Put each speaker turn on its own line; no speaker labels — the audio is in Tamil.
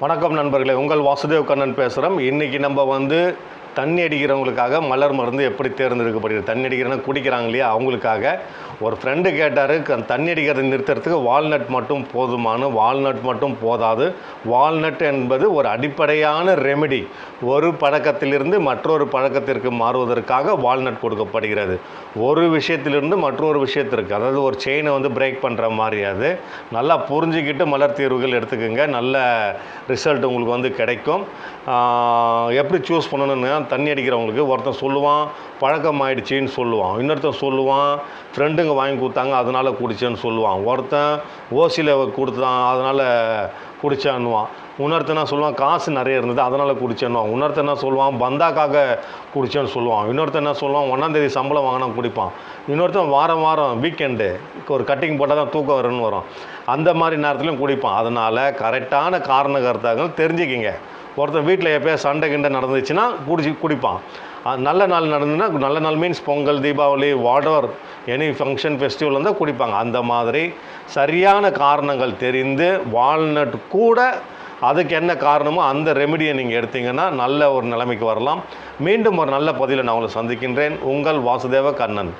வணக்கம் நண்பர்களே உங்கள் வாசுதேவ் கண்ணன் பேசுகிறோம் இன்றைக்கி நம்ம வந்து தண்ணி அடிக்கிறவங்களுக்காக மலர் மருந்து எப்படி தேர்ந்தெடுக்கப்படுகிறது? தண்ணி அடிக்கிறனா குடிக்கிறாங்க இல்லையா? அவங்களுக்காக. ஒரு ஃப்ரெண்டு கேட்டார் தண்ணி அடிக்கிறதை நிறுத்துறதுக்கு வால்நட் மட்டும் போதுமானு வால்நட் மட்டும் போதாது. வால்நட் என்பது ஒரு அடிப்படையான ரெமெடி ஒரு பழக்கத்திலிருந்து மற்றொரு பழக்கத்திற்கு மாறுவதற்காக வால்நட் கொடுக்கப்படுகிறது. ஒரு விஷயத்திலிருந்து மற்றொரு விஷயத்திற்கு. அதாவது ஒரு செயினை வந்து பிரேக் பண்ணுற மாதிரி அது. நல்லா புரிஞ்சுக்கிட்டு மலர் தீர்வுகள் எடுத்துக்கோங்க. நல்ல ரிசல்ட் உங்களுக்கு வந்து கிடைக்கும். எப்படி சூஸ் பண்ணணும்னா தண்ணி அடிக்கிறவங்களுக்கு ஒருத்தன் சொல்லுவான் பழக்கம் ஆயிடுச்சின்னு சொல்லுவான். இன்னொருத்தன் சொல்லுவான் ஃப்ரெண்டுங்க வாங்கி கொடுத்தாங்க அதனால் குடிச்சேன்னு சொல்லுவான். ஒருத்தன் ஓசியில் கொடுத்தான் அதனால் குடிச்சான்னுவான் இன்னொருத்தனா சொல்லுவான் காசு நிறைய இருந்தது அதனால் குடிச்சேன்னுவான் இன்னொருத்தன் என்ன சொல்லுவான் பந்தாக்காக குடிச்சேன்னு சொல்லுவான். இன்னொருத்தன் என்ன சொல்லுவான் ஒன்றாந்தேதி சம்பளம் வாங்கினா குடிப்பான். இன்னொருத்தன் வாரம் வாரம் வீக்கெண்டு ஒரு கட்டிங் போட்டால் தான் தூக்கம் வரும்னு வரும். அந்த மாதிரி நேரத்துலையும் குடிப்பான். அதனால் கரெக்டான காரண கருத்தாக்கள் தெரிஞ்சுக்கிங்க. ஒருத்தன் வீட்டில் எப்போயா சண்டை கிண்டை நடந்துச்சுன்னா குடிச்சு குடிப்பான். நல்ல நாள் நடந்ததுன்னா நல்ல நாள் means Pongal Deepavali whatever any function festival வந்தால் குடிப்பாங்க. அந்த மாதிரி சரியான காரணங்கள் தெரிந்து வால்நட் கூட அதுக்கு என்ன காரணமோ அந்த ரெமெடியை நீங்கள் எடுத்தீங்கன்னா நல்ல ஒரு நிலைமைக்கு வரலாம். மீண்டும் ஒரு நல்ல பதிலை நான் உங்களை சந்திக்கின்றேன். உங்கள் வாசுதேவ கண்ணன்.